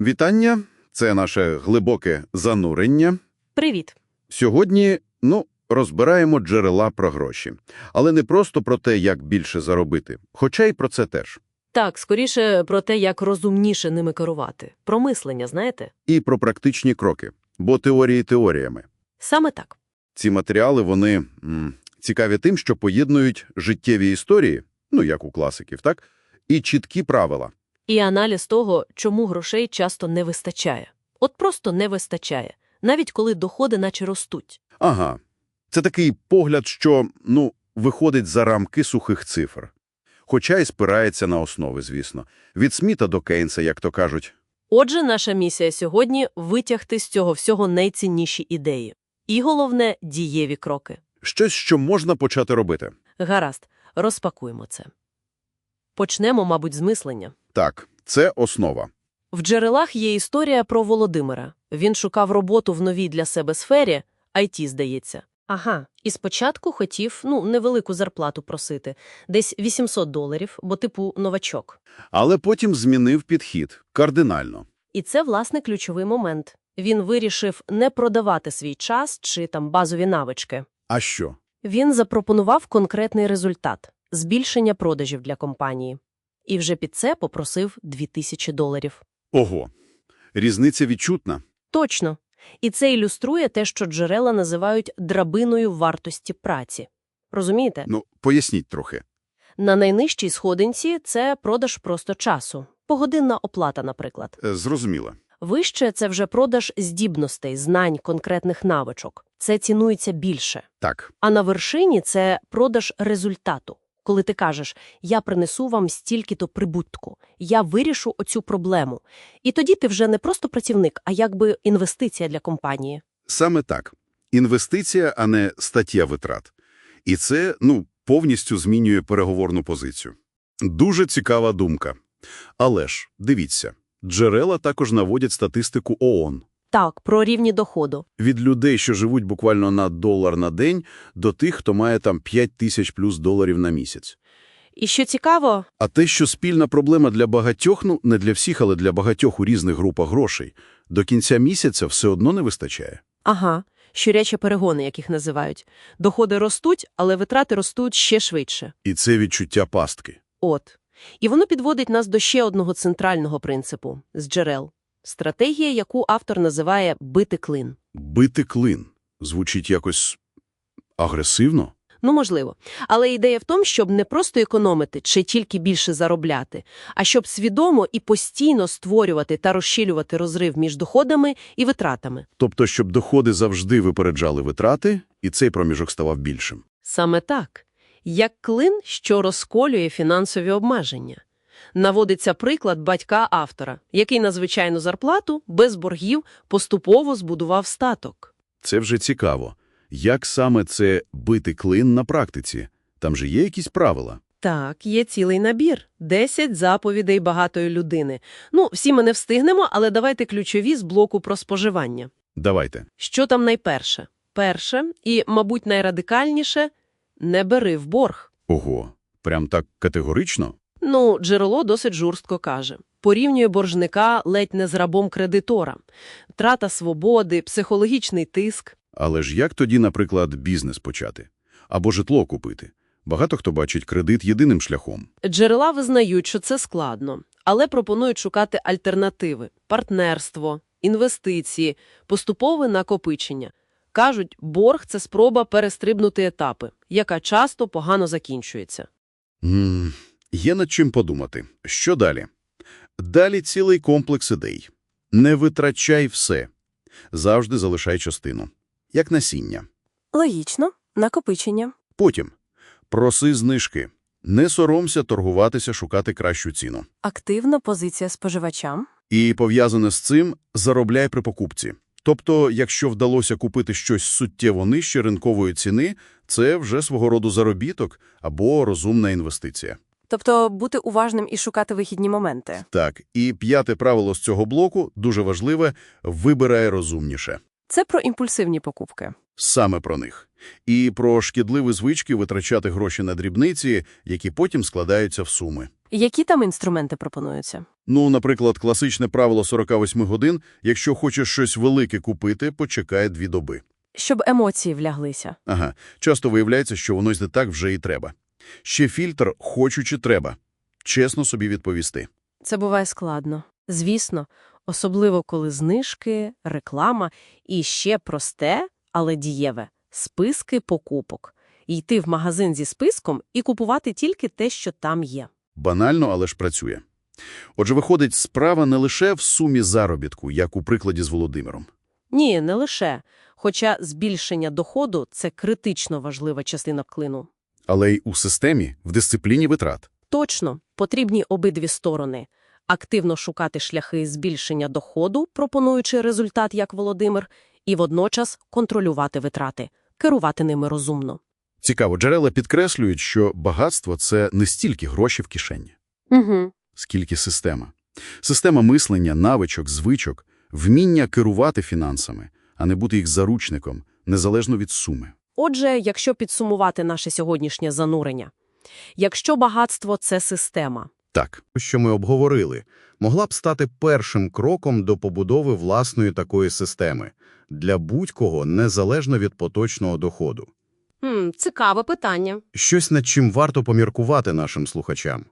Вітання, це наше глибоке занурення. Привіт. Сьогодні, ну, розбираємо джерела про гроші. Але не просто про те, як більше заробити, хоча й про це теж. Так, скоріше про те, як розумніше ними керувати. Про мислення, знаєте? І про практичні кроки, бо теорії теоріями. Саме так. Ці матеріали, вони м, цікаві тим, що поєднують життєві історії, ну, як у класиків, так, і чіткі правила. І аналіз того, чому грошей часто не вистачає. От просто не вистачає, навіть коли доходи наче ростуть. Ага. Це такий погляд, що, ну, виходить за рамки сухих цифр. Хоча й спирається на основи, звісно. Від Сміта до Кейнса, як то кажуть. Отже, наша місія сьогодні – витягти з цього всього найцінніші ідеї. І головне – дієві кроки. Щось, що можна почати робити. Гаразд, розпакуємо це. Почнемо, мабуть, з мислення. Так, це основа. В джерелах є історія про Володимира. Він шукав роботу в новій для себе сфері, IT, здається. Ага, і спочатку хотів, ну, невелику зарплату просити, десь 800 доларів, бо типу новачок. Але потім змінив підхід. Кардинально. І це, власне, ключовий момент. Він вирішив не продавати свій час чи там базові навички. А що? Він запропонував конкретний результат – збільшення продажів для компанії. І вже під це попросив 2000 доларів. Ого. Різниця відчутна. Точно. І це ілюструє те, що джерела називають драбиною вартості праці. Розумієте? Ну, поясніть трохи. На найнижчій сходинці це продаж просто часу. Погодинна оплата, наприклад. Е, Зрозуміло. Вище – це вже продаж здібностей, знань, конкретних навичок. Це цінується більше. Так. А на вершині – це продаж результату. Коли ти кажеш «я принесу вам стільки-то прибутку», «я вирішу оцю проблему». І тоді ти вже не просто працівник, а якби інвестиція для компанії. Саме так. Інвестиція, а не стаття витрат. І це, ну, повністю змінює переговорну позицію. Дуже цікава думка. Але ж, дивіться, джерела також наводять статистику ООН. Так, про рівні доходу. Від людей, що живуть буквально на долар на день, до тих, хто має там 5 тисяч плюс доларів на місяць. І що цікаво, А те, що спільна проблема для багатьох, ну, не для всіх, але для багатьох у різних групах грошей, до кінця місяця все одно не вистачає. ага, щурячі перегони, яких називають. Доходи ростуть, але витрати ростуть ще швидше. І це відчуття пастки. От. І воно підводить нас до ще одного центрального принципу – з джерел. Стратегія, яку автор називає «бити клин». Бити клин. Звучить якось агресивно. Ну, можливо. Але ідея в тому, щоб не просто економити чи тільки більше заробляти, а щоб свідомо і постійно створювати та розщілювати розрив між доходами і витратами. Тобто, щоб доходи завжди випереджали витрати, і цей проміжок ставав більшим. Саме так. Як клин, що розколює фінансові обмеження. Наводиться приклад батька автора, який на звичайну зарплату, без боргів, поступово збудував статок. Це вже цікаво. Як саме це бити клин на практиці? Там же є якісь правила. Так, є цілий набір. Десять заповідей багатої людини. Ну, всі ми не встигнемо, але давайте ключові з блоку про споживання. Давайте. Що там найперше? Перше, і, мабуть, найрадикальніше – не бери в борг. Ого, прям так категорично? Ну, джерело досить жорстко каже. Порівнює боржника ледь не з рабом кредитора. Трата свободи, психологічний тиск. Але ж як тоді, наприклад, бізнес почати? Або житло купити? Багато хто бачить кредит єдиним шляхом. Джерела визнають, що це складно, але пропонують шукати альтернативи – партнерство, інвестиції, поступове накопичення. Кажуть, борг – це спроба перестрибнути етапи, яка часто погано закінчується. М, Є над чим подумати. Що далі? Далі цілий комплекс ідей. Не витрачай все. Завжди залишай частину. Як насіння. Логічно. Накопичення. Потім. Проси знижки. Не соромся торгуватися, шукати кращу ціну. Активна позиція споживачам. І пов'язане з цим – заробляй при покупці. Тобто, якщо вдалося купити щось суттєво нижче ринкової ціни, це вже свого роду заробіток або розумна інвестиція. Тобто бути уважним і шукати вихідні моменти. Так, і п'яте правило з цього блоку, дуже важливе – вибирай розумніше. Це про імпульсивні покупки. Саме про них. І про шкідливі звички витрачати гроші на дрібниці, які потім складаються в суми. Які там інструменти пропонуються? Ну, наприклад, класичне правило 48 годин – якщо хочеш щось велике купити, почекай дві доби. Щоб емоції вляглися. Ага, часто виявляється, що воно й не так вже і треба. Ще фільтр «хочу чи треба». Чесно собі відповісти. Це буває складно. Звісно, особливо коли знижки, реклама і ще просте, але дієве – списки покупок. Йти в магазин зі списком і купувати тільки те, що там є. Банально, але ж працює. Отже, виходить, справа не лише в сумі заробітку, як у прикладі з Володимиром. Ні, не лише. Хоча збільшення доходу – це критично важлива частина клину. Але й у системі, в дисципліні витрат. Точно, потрібні обидві сторони. Активно шукати шляхи збільшення доходу, пропонуючи результат, як Володимир, і водночас контролювати витрати, керувати ними розумно. Цікаво, джерела підкреслюють, що багатство – це не стільки гроші в кишені, Угу. скільки система. Система мислення, навичок, звичок, вміння керувати фінансами, а не бути їх заручником, незалежно від суми. Отже, якщо підсумувати наше сьогоднішнє занурення. Якщо багатство – це система, Так, що ми обговорили, могла б стати першим кроком до побудови власної такої системи для будь-кого незалежно від поточного доходу. Хм, цікаве питання. Щось, над чим варто поміркувати нашим слухачам.